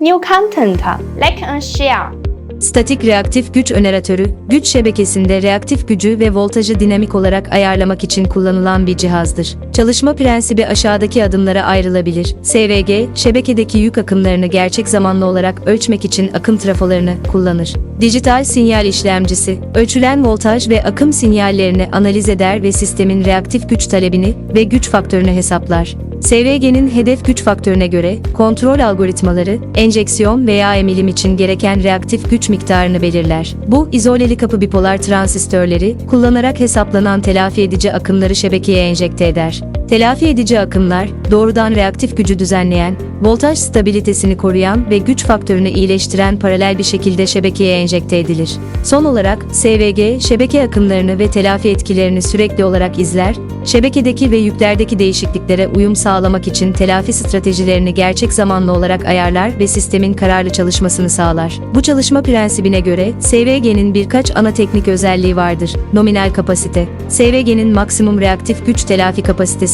New content, like and share. Statik reaktif güç öneratörü, güç şebekesinde reaktif gücü ve voltajı dinamik olarak ayarlamak için kullanılan bir cihazdır. Çalışma prensibi aşağıdaki adımlara ayrılabilir. SVG, şebekedeki yük akımlarını gerçek zamanlı olarak ölçmek için akım trafolarını kullanır. Dijital sinyal işlemcisi, ölçülen voltaj ve akım sinyallerini analiz eder ve sistemin reaktif güç talebini ve güç faktörünü hesaplar. SVG'nin hedef güç faktörüne göre kontrol algoritmaları, enjeksiyon veya emilim için gereken reaktif güç miktarını belirler. Bu, izoleli kapı bipolar transistörleri kullanarak hesaplanan telafi edici akımları şebekeye enjekte eder. Telafi edici akımlar, doğrudan reaktif gücü düzenleyen, voltaj stabilitesini koruyan ve güç faktörünü iyileştiren paralel bir şekilde şebekeye enjekte edilir. Son olarak, SVG, şebeke akımlarını ve telafi etkilerini sürekli olarak izler, şebekedeki ve yüklerdeki değişikliklere uyum sağlamak için telafi stratejilerini gerçek zamanlı olarak ayarlar ve sistemin kararlı çalışmasını sağlar. Bu çalışma prensibine göre SVG'nin birkaç ana teknik özelliği vardır. Nominal kapasite. SVG'nin maksimum reaktif güç telafi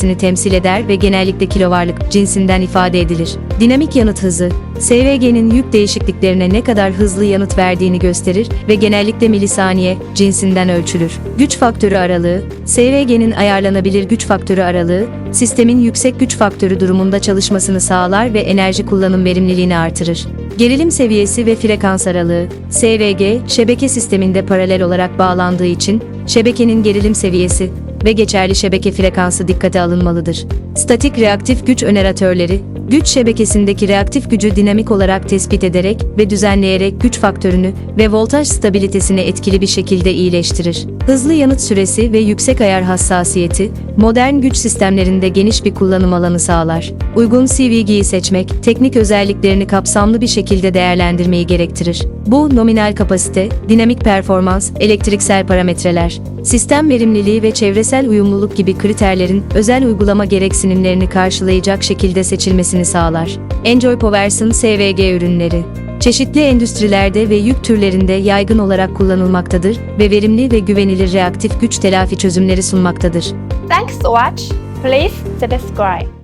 kapasitesini temsil eder ve genellikle kilovarlık cinsinden ifade edilir. Dinamik yanıt hızı. SVG'nin yük değişikliklerine ne kadar hızlı yanıt verdiğini gösterir ve genellikle milisaniye cinsinden ölçülür. Güç faktörü aralığı. SVG'nin ayarlanabilir güç faktörü aralığı, sistemin yüksek güç faktörü durumunda çalışmasını sağlar ve enerji kullanım verimliliğini artırır. Gerilim seviyesi ve frekans aralığı. SVG, şebeke sisteminde paralel olarak bağlandığı için şebekenin gerilim seviyesi ve geçerli şebeke frekansı dikkate alınmalıdır. Statik reaktif güç öneratörleri, güç şebekesindeki reaktif gücü dinamik olarak tespit ederek ve düzenleyerek güç faktörünü ve voltaj stabilitesini etkili bir şekilde iyileştirir. Hızlı yanıt süresi ve yüksek ayar hassasiyeti, modern güç sistemlerinde geniş bir kullanım alanı sağlar. Uygun CVG'yi seçmek, teknik özelliklerini kapsamlı bir şekilde değerlendirmeyi gerektirir. Bu, nominal kapasite, dinamik performans, elektriksel parametreler, sistem verimliliği ve çevresel uyumluluk gibi kriterlerin özel uygulama gereksinimlerini karşılayacak şekilde seçilmesini sağlar. Enjoy Powers'ın SVG ürünleri çeşitli endüstrilerde ve yük türlerinde yaygın olarak kullanılmaktadır ve verimli ve güvenilir reaktif güç telafi çözümleri sunmaktadır. Thanks to watch. Please subscribe.